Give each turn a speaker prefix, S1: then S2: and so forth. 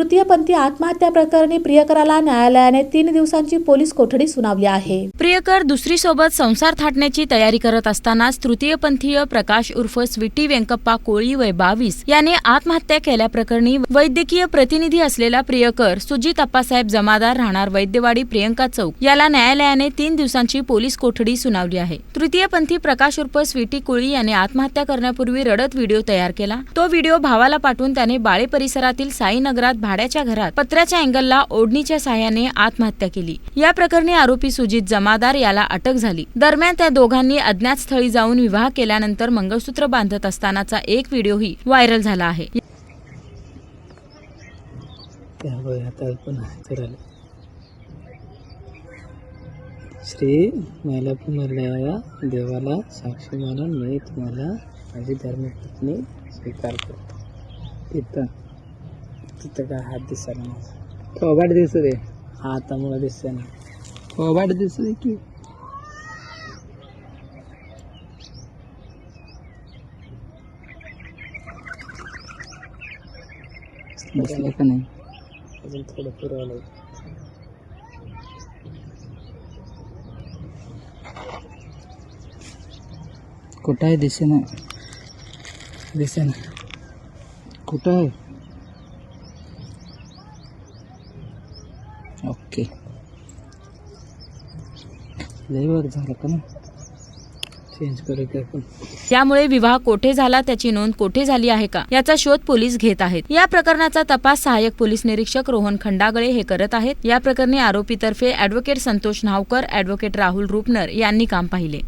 S1: तृतीयपंथी आत्महत्या प्रकरणी प्रियकराला न्यायालयाने तीन दिवसांची पोलीस कोठडी सुनावली आहे.
S2: प्रियकर दुसरी सोबत संसार थाटण्याची तयारी करत असतानाच तृतीयपंथीय प्रकाश उर्फ स्वीटी व्यंकप्पा कोळी वय बावीस याने आत्महत्या केल्याप्रकरणी वैद्यकीय प्रतिनिधी असलेला प्रियकर सुजित अप्पासाहेब जमादार राहणार वैद्यवाडी प्रियंका चौक. याला न्यायालयाने तीन दिवसांची पोलीस कोठडी सुनावली आहे. तृतीयपंथी प्रकाश उर्फ स्वीटी कोळी याने आत्महत्या करण्यापूर्वी रडत व्हिडिओ तयार केला. तो व्हिडिओ भावाला पाठवून त्याने बाळे परिसरातील साईनगरात भाड्याच्या घरात पत्र्याच्या अँगलला ओढणीच्या साह्याने आत्महत्या केली. या प्रकरणी आरोपी सुजित जमादार याला अटक झाली. दरम्यान त्या दोघांनी अज्ञात स्थळी जाऊन विवाह केल्यानंतर मंगळसूत्र बांधत असतानाचा एक व्हिडिओही व्हायरल झाला आहे.
S3: श्री मला पुनर्लया देवाला साक्षी मानून मी तुम्हाला माझी धर्मपत्नी स्वीकारतो इथं तिथं काय हात दिसत नाही. थोबाड दिसू दे. हातामुळे दिसत नाही. थोबाड दिसू दे की. दिसलं का नाही? अजून थोडं फिरवलं. कुठं आहे दिसे ना दिसे ना कुठं आहे? ओके. झालं का ना चेंज आपण.
S2: त्यामुळे विवाह कोठे झाला त्याची नोंद कोठे झाली आहे का याचा शोध पोलीस घेत आहेत. या प्रकरणाचा तपास सहाय्यक पोलीस निरीक्षक रोहन खंडागळे हे करत आहेत. या प्रकरणी आरोपीतर्फे अॅडव्होकेट संतोष नावकर अॅडव्होकेट राहुल रुपनर यांनी काम पाहिले.